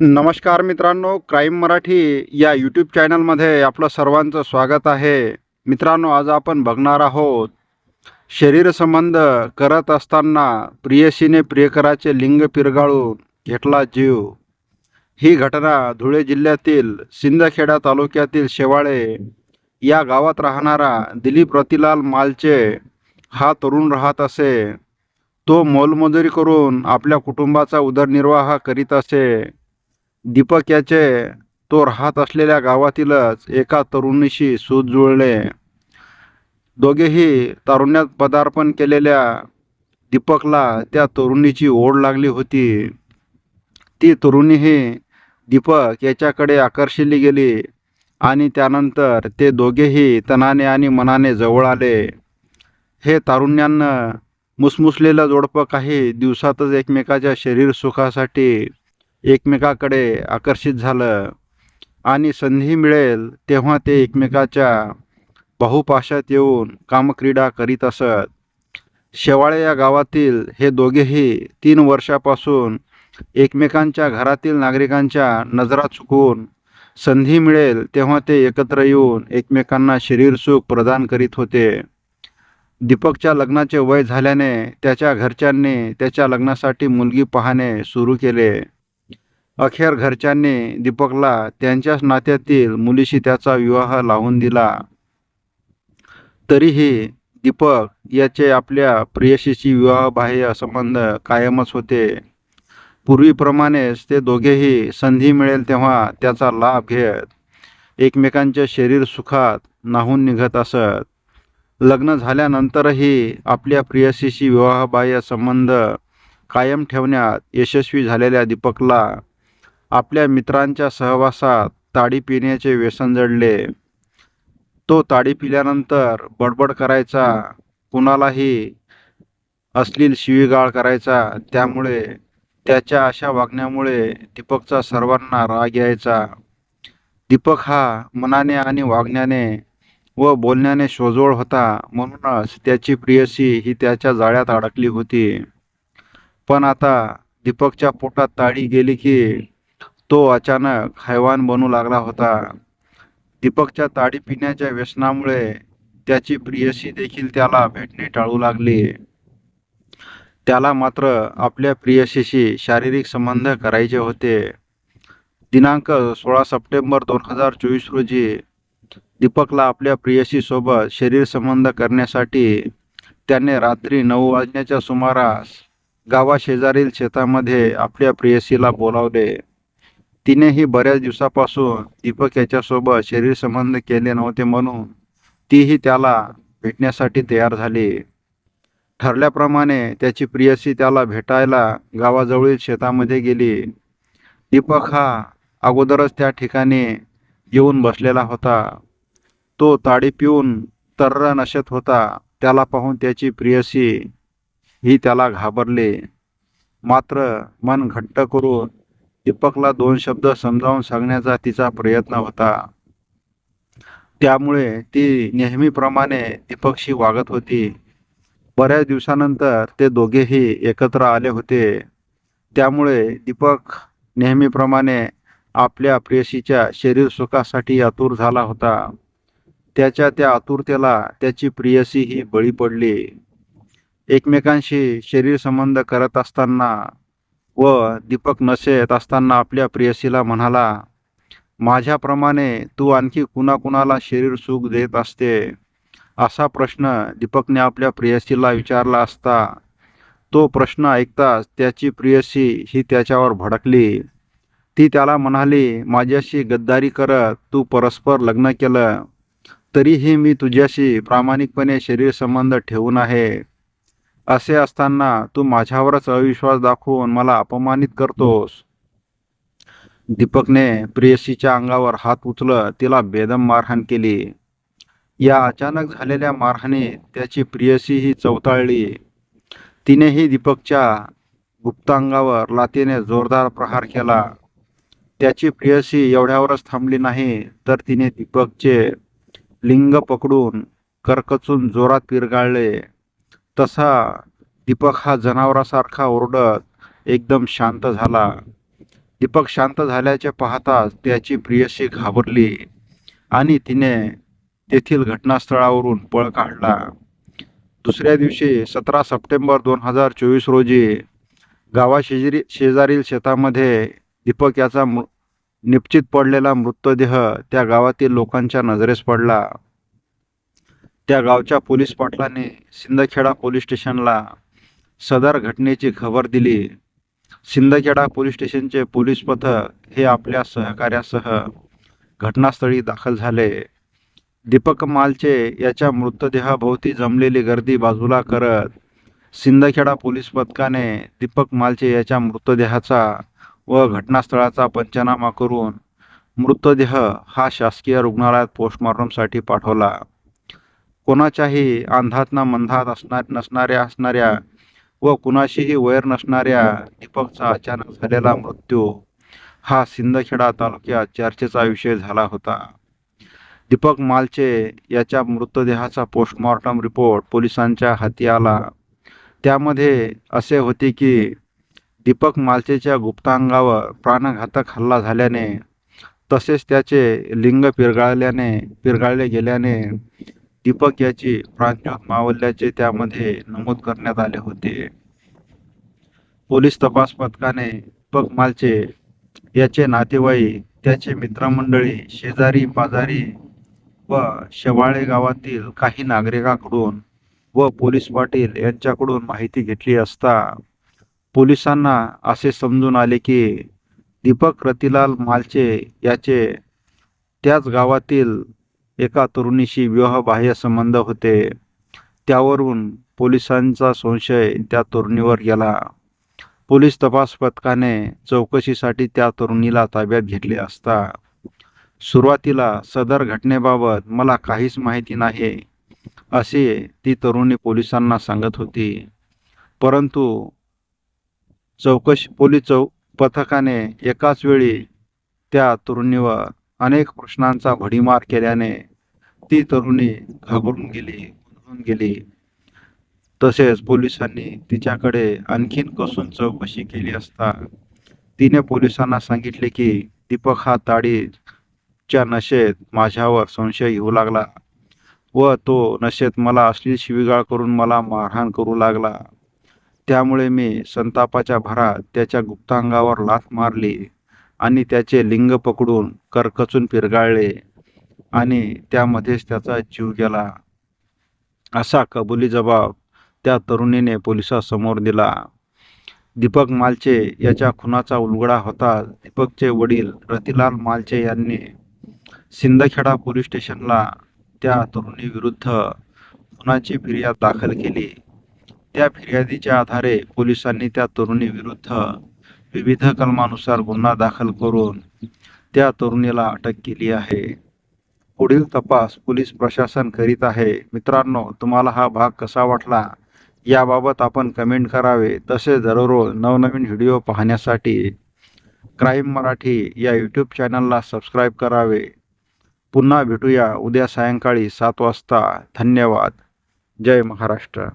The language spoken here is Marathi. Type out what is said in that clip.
नमस्कार मित्रांनो क्राईम मराठी या यूट्यूब चॅनलमध्ये आपलं सर्वांचं स्वागत आहे. मित्रांनो आज आपण बघणार आहोत शरीरसंबंध करत असताना प्रियसीने प्रियकराचे लिंग पिरगाळून घेतला जीव. ही घटना धुळे जिल्ह्यातील सिंदखेडा तालुक्यातील शेवाळे या गावात राहणारा दिलीप रतिलाल मालचे हा तरुण राहत असे. तो मोलमजुरी करून आपल्या कुटुंबाचा उदरनिर्वाह करीत असे. दीपक याचे तो राहत असलेल्या गावातीलच एका तरुणीशी सूत जुळले. दोघेही तारुण्यात पदार्पण केलेल्या दीपकला त्या तरुणीची ओढ लागली होती. ती तरुणीही दीपक याच्याकडे आकर्षिली गेली आणि त्यानंतर ते दोघेही तनाने आणि मनाने जवळ आले. हे तारुण्यानं मुसमुसलेलं जोडपं काही दिवसातच एकमेकाच्या शरीर सुखासाठी एकमेकाकडे आकर्षित झालं आणि संधी मिळेल तेव्हा ते एकमेकाच्या बहुपाशात येऊन कामक्रीडा करीत असत. शेवाळे या गावातील हे दोघेही तीन वर्षापासून एकमेकांच्या घरातील नागरिकांच्या नजरा चुकवून संधी मिळेल तेव्हा ते एकत्र येऊन एकमेकांना शरीरसुख प्रदान करीत होते. दीपकच्या लग्नाचे वय झाल्याने त्याच्या घरच्यांनी त्याच्या लग्नासाठी मुलगी पाहणे सुरू केले. अखेर घरच्यांनी दीपकला त्यांच्याच नात्यातील मुलीशी त्याचा विवाह लावून दिला. तरीही दीपक याचे आपल्या प्रियशीशी विवाहबाह्य संबंध कायमच होते. पूर्वीप्रमाणेच ते दोघेही संधी मिळेल तेव्हा त्याचा लाभ घेत एकमेकांच्या शरीर सुखात नाहून निघत असत. लग्न झाल्यानंतरही आपल्या प्रियसीशी विवाहबाह्य संबंध कायम ठेवण्यात यशस्वी झालेल्या दीपकला आपल्या मित्रांच्या सहवासात ताडी पिण्याचे व्यसन जडले. तो ताडी पिल्यानंतर बडबड करायचा कुणालाही अश्लील शिवीगाळ करायचा त्यामुळे त्याच्या अशा वागण्यामुळे दीपकचा सर्वांना राग यायचा. दीपक हा मनाने आणि वागण्याने व बोलण्याने शोजोळ होता म्हणूनच त्याची प्रियसी ही त्याच्या जाळ्यात अडकली होती. पण आता दीपकच्या पोटात ताडी गेली की तो अचानक हैवान बनू लागला होता. दीपकच्या ताडी पिण्याच्या व्यसनामुळे त्याची प्रियसी देखील त्याला भेटणे टाळू लागली. त्याला मात्र आपल्या प्रियसीशी शारीरिक संबंध करायचे होते. दिनांक सोळा सप्टेंबर दोन हजार चोवीस रोजी दीपकला आपल्या प्रियसीसोबत शरीर संबंध करण्यासाठी त्याने रात्री नऊ वाजण्याच्या सुमारास गावाशेजारील शेतामध्ये आपल्या प्रियसीला बोलावले. तिनेही बऱ्याच दिवसापासून दीपक याच्यासोबत शरीर संबंध केले नव्हते म्हणून तीही त्याला भेटण्यासाठी तयार झाली. ठरल्याप्रमाणे त्याची प्रियसी त्याला भेटायला गावाजवळील शेतामध्ये गेली. दीपक हा अगोदरच त्या ठिकाणी येऊन बसलेला होता. तो ताडी पिऊन तर्र नशेत होता. त्याला पाहून त्याची प्रियसी ही त्याला घाबरली. मात्र मन घट्ट करून दीपकला दोन शब्द समजावून सांगण्याचा तिचा प्रयत्न होता. त्यामुळे ती नेहमीप्रमाणे दीपकशी वागत होती. बऱ्याच दिवसानंतर ते दोघेही एकत्र आले होते. त्यामुळे दीपक नेहमीप्रमाणे आपल्या प्रेयसीच्या शरीर सुखासाठी आतुर झाला होता. त्याच्या त्या आतुरतेला त्याची प्रियसी ही बळी पडली. एकमेकांशी शरीर संबंध करत असताना व दीपक नशेत असताना आपल्या प्रियसीला म्हणाला माझ्याप्रमाणे तू आणखी कुणाकुणाला शरीर सुख देत असते? असा प्रश्न दीपकने आपल्या प्रियसीला विचारला असता तो प्रश्न ऐकताच त्याची प्रियसी ही त्याच्यावर भडकली. ती त्याला म्हणाली माझ्याशी गद्दारी करत तू परस्पर लग्न केलं तरीही मी तुझ्याशी प्रामाणिकपणे शरीर संबंध ठेवून आहे. असे असताना तू माझ्यावरच अविश्वास दाखवून मला अपमानित करतोस. दीपकने प्रियसीच्या अंगावर हात उचलत तिला बेदम मारहाण केली. या अचानक झालेल्या मारहाणीत त्याची प्रियसी ही चवताळली. तिनेही दीपकच्या गुप्तांगावर लातीने जोरदार प्रहार केला. त्याची प्रियसी एवढ्यावरच थांबली नाही तर तिने दीपकचे लिंग पकडून करकचून जोरात पिरगाळले. तसा दीपक हा जनावरासारखा ओरडत एकदम शांत झाला. दीपक शांत झाल्याचे पाहताच त्याची प्रियशी घाबरली आणि तिने तेथील घटनास्थळावरून पळ काढला. दुसऱ्या दिवशी सतरा सप्टेंबर दोन हजार चोवीस रोजी गावाशेजारी शेजारील शेतामध्ये दीपक याचा मृ निश्चित पडलेला मृतदेह त्या गावातील लोकांच्या नजरेस पडला. त्या गावच्या पोलीस पाटलाने सिंदखेडा पोलीस स्टेशनला सदर घटनेची खबर दिली. सिंदखेडा पोलीस स्टेशनचे पोलीस पथक हे आपल्या सहकार्यासह घटनास्थळी दाखल झाले. दीपक मालचे याच्या मृतदेहाभोवती जमलेली गर्दी बाजूला करत सिंदखेडा पोलीस पथकाने दीपक मालचे याच्या मृतदेहाचा व घटनास्थळाचा पंचनामा करून मृतदेह हा शासकीय रुग्णालयात पोस्टमॉर्टमसाठी पाठवला. कोणाच्याही अंधात ना मंधात असणार नसणाऱ्या असणाऱ्या व कुणाशीही वैर नसणाऱ्या दीपकचा अचानक झालेला मृत्यू हा सिंदखेडा तालुक्यात चर्चेचा विषय झाला होता. दीपक मालचे याच्या मृतदेहाचा पोस्टमॉर्टम रिपोर्ट पोलिसांच्या हाती आला. त्यामध्ये असे होते की दीपक मालचेच्या गुप्तांगावर प्राणघातक हल्ला झाल्याने तसेच त्याचे लिंग पिरगाळल्याने पिरगाळले गेल्याने दीपक याची प्राणज्योत मावल्याचे त्यामध्ये नमूद करण्यात आले होते. पोलीस तपास पथकाने दीपक मालचे याचे नातेवाईक त्याचे मित्रमंडळी शेजारी पाजारी व शेवाळे गावातील काही नागरिकांकडून व पोलीस पाटील यांच्याकडून माहिती घेतली असता पोलिसांना असे समजून आले की दीपक रतिलाल मालचे याचे त्याच गावातील एका तरुणीशी विवाहबाह्य संबंध होते. त्यावरून पोलिसांचा संशय त्या तरुणीवर गेला. पोलीस तपास पथकाने चौकशीसाठी त्या तरुणीला ताब्यात घेतले असता. सुरुवातीला सदर घटनेबाबत मला काहीच माहिती नाही असे ती तरुणी पोलिसांना सांगत होती. परंतु चौकशी पोलीस चौ पथकाने एकाच वेळी त्या तरुणीवर अनेक प्रश्नांचा भडीमार केल्याने ती तरुणी घाबरून गेली गोंधळून गेली. तसेच पोलिसांनी तिच्याकडे आणखीन कसून चौकशी केली असता तिने पोलिसांना सांगितले की दीपक हा ताडीच्या नशेत माझ्यावर संशय येऊ लागला व तो नशेत मला अश्लील शिवीगाळ करून मला मारहाण करू लागला. त्यामुळे मी संतापाच्या भरात त्याच्या गुप्तांगावर लाथ मारली. आणि त्याचे लिंग पकडून करकचून पिरगाळले आणि त्यामध्येच त्याचा जीव गेला. असा कबुली जबाब त्या तरुणीने पोलिसासमोर दिला. दीपक मालचे याच्या खुनाचा उलगडा होता. दीपकचे वडील रतिलाल मालचे यांनी सिंदखेडा पोलीस स्टेशनला त्या तरुणीविरुद्ध खुनाची फिर्याद दाखल केली. त्या फिर्यादीच्या आधारे पोलिसांनी त्या तरुणीविरुद्ध विविध कलमानुसार गुन्हा दाखल करून त्या तरुणीला अटक केली आहे. पुढील तपास पोलीस प्रशासन करीत आहे. मित्रांनो तुम्हाला हा भाग कसा वाटला? याबाबत आपण कमेंट करावे. तसे दररोज नवनवीन व्हिडिओ पाहण्यासाठी क्राईम मराठी या यूट्यूब चॅनलला सबस्क्राईब करावे. पुन्हा भेटूया उद्या सायंकाळी सात वाजता. धन्यवाद. जय महाराष्ट्र.